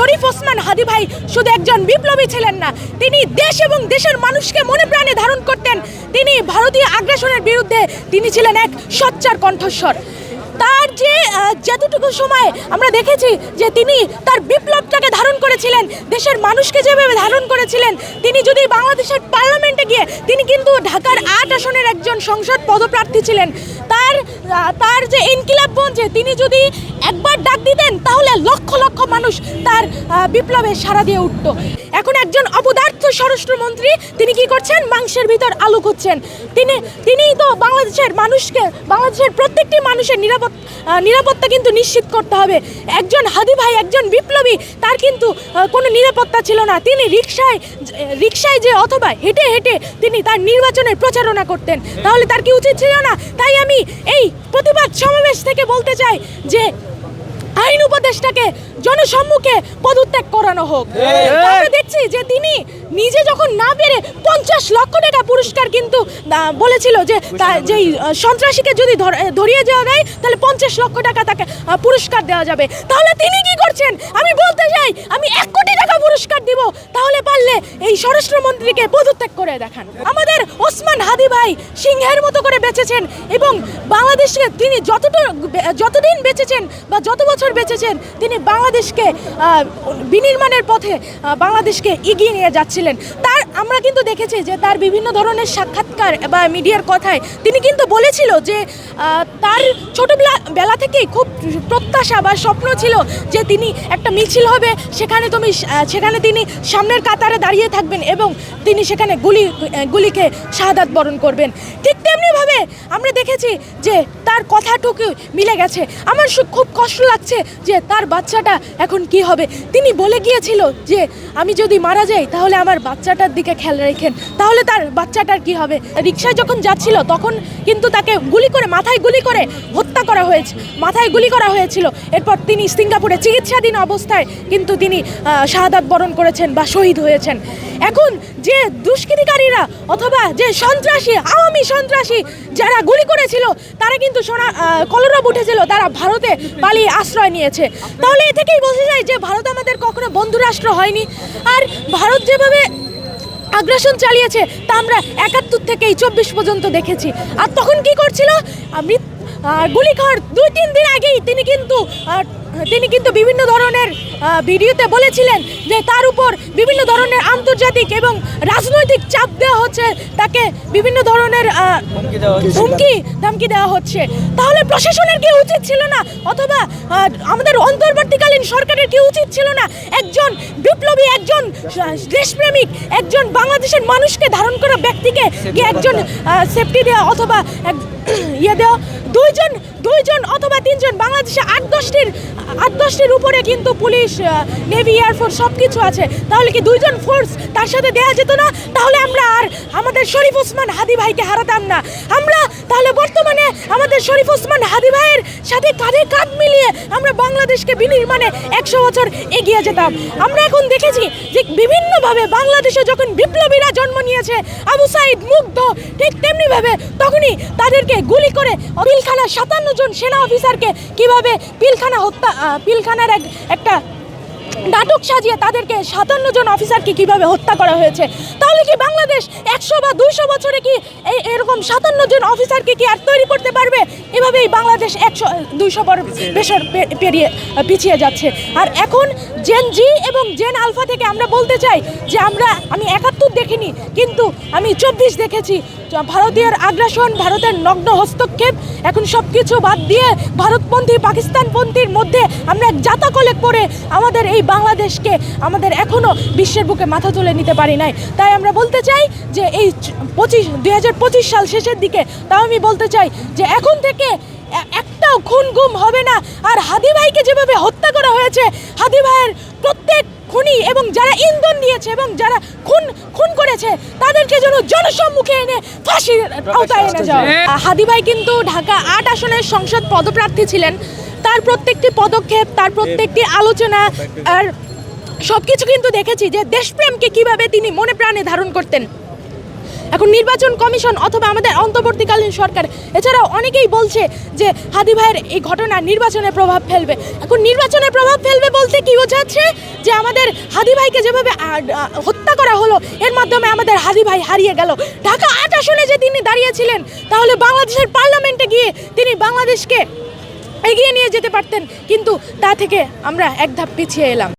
শরীফ ওসমান হাদি ভাই শুধু একজন বিপ্লবী ছিলেন না, তিনি দেশ এবং দেশের মানুষকে মনে প্রাণে ধারণ করতেন। তিনি ভারতীয় আগ্রাসনের বিরুদ্ধে তিনি ছিলেন এক সোচ্চার কণ্ঠস্বর। তার যে যতটুকু সময় আমরা দেখেছি যে তিনি তার বিপ্লবটাকে ধারণ করেছিলেন, দেশের মানুষকে যেভাবে ধারণ করেছিলেন, তিনি যদি বাংলাদেশের পার্লামেন্টে গিয়ে তিনি কিন্তু ঢাকার আট আসনের একজন সংসদ পদপ্রার্থী ছিলেন তার তার যে ইনকিলাব মঞ্চে তিনি যদি একবার ডাক দিতেন, তাহলে লক্ষ লক্ষ মানুষ তার বিপ্লবে সাড়া দিয়ে উঠত। এখন একজন অপদার্থ স্বরাষ্ট্রমন্ত্রী তিনি কি করছেন? মাংসের ভিতর আলু খুঁজছেন। তিনি, তিনিই তো বাংলাদেশের মানুষকে, বাংলাদেশের প্রত্যেকটি মানুষের নিরাপদ নিরাপত্তা কিন্তু নিশ্চিত করতে হবে। একজন হাদি ভাই, একজন বিপ্লবী, তার কিন্তু কোনো নিরাপত্তা ছিল না। তিনি রিক্সায় রিক্সায় যে অথবা হেঁটে হেঁটে তিনি তার নির্বাচনের প্রচারণা করতেন। তাহলে তার কি উচিত ছিল না? তাই আমি এই প্রতিবাদ সমাবেশ থেকে বলতে চাই যে আইন উপদেষ্টাকে জনসম্মুখে পদত্যাগ করানো হোক। আমরা দেখছি যে তিনি নিজে যখন না পেরে পঞ্চাশ লক্ষ টাকা পুরস্কার কিন্তু বলেছিল যে যেই সন্ত্রাসীকে যদি ধরিয়ে দেওয়া যায় তাহলে পঞ্চাশ লক্ষ টাকা তাকে পুরস্কার দেওয়া যাবে। তাহলে তিনি কি করছেন? আমি বলতে চাই আমি এক কোটি টাকা পুরস্কার দিব তাহলে পারলে এই স্বরাষ্ট্রমন্ত্রীকে পদত্যাগ করে দেখান। আমাদের ওসমান হাদি ভাই সিংহের মতো করে বেঁচেছেন এবং বাংলাদেশকে তিনি যতটুকু যতদিন বেঁচেছেন বা যত বছর বেঁচেছেন তিনি বাংলাদেশকে বিনির্মাণের পথে বাংলাদেশকে এগিয়ে নিয়ে যাচ্ছিলেন। তার, আমরা কিন্তু দেখেছি যে তার বিভিন্ন ধরনের সাক্ষাৎকার বা মিডিয়ার কথায় তিনি কিন্তু বলেছিল যে তার ছোটবেলা, বেলা থেকেই খুব প্রত্যাশা বা স্বপ্ন ছিল যে তিনি একটা মিছিল হবে, সেখানে তুমি সেখানে তিনি সামনের কাতারে দাঁড়িয়ে থাকবেন এবং তিনি সেখানে গুলি গুলিকে শাহাদাত বরণ করবেন। ঠিক তেমনিভাবে আমরা দেখেছি যে তার কথাটুকু মিলে গেছে। আমার খুব কষ্ট লাগছে যে তার বাচ্চাটা এখন কি হবে। তিনি বলে গিয়েছিল যে, আমি যদি মারা যাই, তাহলে আমার বাচ্চাটার দিকে খেয়াল রেখেন। তাহলে তার বাচ্চাটার কি হবে? রিক্সায় যখন যাচ্ছিল, তখন কিন্তু তাকে গুলি করে, মাথায় গুলি করে হত্যা করা হয়েছে, মাথায় গুলি করা হয়েছিল। এরপর তিনি সিঙ্গাপুরে চিকিৎসাধীন অবস্থায় কিন্তু তিনি শাহাদাত বরণ করেছেন বা শহীদ হয়েছেন। এখন যে দুষ্কৃতিকারীরা অথবা যে সন্ত্রাসী, আওয়ামী সন্ত্রাসী যারা গুলি করেছিল, তারা কিন্তু সোনা কলরব উঠেছিল, তারা ভারতে পালিয়ে আশ্রয় নিয়েছে। তাহলে এ থেকেই বোঝা যায় যে ভারত আমাদের কখনো বন্ধুরাষ্ট্র হয়নি। আর ভারত যেভাবে আগ্রাসন চালিয়েছে, তা আমরা একাত্তর থেকেই চব্বিশ পর্যন্ত দেখেছি। আর তখন কি করছিল? আমি গুলি খাওয়ার দুই তিন দিন আগেই তিনি কিন্তু তিনি কিন্তু বিভিন্ন ধরনের ভিডিওতে বলেছিলেন যে তার উপর বিভিন্ন ধরনের আন্তর্জাতিক এবং রাজনৈতিক চাপ দেওয়া হচ্ছে তাকে বিভিন্ন ধরনের হুমকি ধামকি দেওয়া হচ্ছে। তাহলে প্রশাসনের কি উচিত ছিল না? অথবা আমাদের অন্তর্বর্তীকালীন সরকারের কি উচিত ছিল না? একজন বিপ্লবী একজন দেশপ্রেমিক একজন বাংলাদেশের মানুষকে ধারণ করা ব্যক্তিকে গিয়ে একজন সেফটি দেওয়া অথবা ইয়ে দেওয়া দুইজন দুইজন অথবা তিনজন বাংলাদেশে আট দশটির আট দশটির উপরে কিন্তু পুলিশ নেভি এয়ারফোর্স সব কিছু আছে। তাহলে কি দুইজন ফোর্স তার সাথে দেওয়া যেত না? তাহলে আমরা আর আমাদের শরীফ ওসমান হাদি ভাইকে হারাতাম না। আমরা তাহলে বর্তমানে আমাদের শরীফ ওসমান হাদি ভাইয়ের সাথে কাঁধে কাঁধ মিলিয়ে আমরা বাংলাদেশকে বিনির্মাণে একশো বছর এগিয়ে যেতাম। আমরা এখন দেখেছি যে বিভিন্নভাবে বাংলাদেশে যখন বিপ্লবীরা জন্ম নিয়েছে, আবু সাইদ মুগ্ধ, ঠিক তেমনিভাবে তখনই তাদেরকে গুলি করে পিলখানার সাতান্ন জন সেনা অফিসারকে কীভাবে পিলখানা হত্যা পিলখানার এক একটা নাটক সাজিয়ে তাদেরকে সাতান্ন জন অফিসারকে কীভাবে হত্যা করা হয়েছে? তাহলে কি বাংলাদেশ একশো বা দুইশো বছরে কি এই এরকম সাতান্ন জন অফিসারকে কি আর তৈরি করতে পারবে? এভাবেই বাংলাদেশ একশো, দুইশো বেসর পেরিয়ে, পিছিয়ে যাচ্ছে। আর এখন জেন জি এবং জেন আলফা থেকে আমরা বলতে চাই যে আমরা, আমি একাত্তর দেখিনি, কিন্তু আমি চব্বিশ দেখেছি। ভারতীয় আগ্রাসন, ভারতের নগ্ন হস্তক্ষেপ এখন সব কিছু বাদ দিয়ে ভারতপন্থী পাকিস্তানপন্থীর মধ্যে আমরা জাতাকলে করে আমাদের এই বাংলাদেশকে আমাদের এখনও বিশ্বের বুকে মাথা তুলে নিতে পারি নাই। তাই আমরা বলতে চাই যে এই পঁচিশ, দুই সাল শেষের দিকে তাও আমি বলতে চাই যে এখন থেকে একটাও খুন গুম হবে না। আর হাদি ভাইকে যেভাবে হত্যা করা হয়েছে, হাদি ভাইয়ের প্রত্যেক খুনি এবং যারা ইন্ধন দিয়েছে এবং যারা খুন খুন করেছে তাদেরকে যেন জনসম্মুখে এনে ফাঁসির আওতায় এনে যাও। হাদি ভাই কিন্তু ঢাকা আট আসনের সংসদ পদপ্রার্থী ছিলেন। তার প্রত্যেকটি পদক্ষেপ তার প্রত্যেকটি আলোচনা আর সবকিছু কিন্তু দেখেছি যে দেশপ্রেমকে কীভাবে তিনি মনে প্রাণে ধারণ করতেন। এখন নির্বাচন কমিশন অথবা আমাদের অন্তর্বর্তীকালীন সরকার, এছাড়াও অনেকেই বলছে যে হাদি ভাইয়ের এই ঘটনা নির্বাচনে প্রভাব ফেলবে। এখন নির্বাচনে প্রভাব ফেলবে বলতে কি বোঝাচ্ছে? যে আমাদের হাদি ভাইকে যেভাবে হত্যা করা হলো, এর মাধ্যমে আমাদের হাদি ভাই হারিয়ে গেল। ঢাকা আট আসনে যে তিনি দাঁড়িয়েছিলেন, তাহলে বাংলাদেশের পার্লামেন্টে গিয়ে তিনি বাংলাদেশকে এগিয়ে নিয়ে যেতে পারতেন। কিন্তু তা থেকে আমরা এক ধাপ পিছিয়ে এলাম।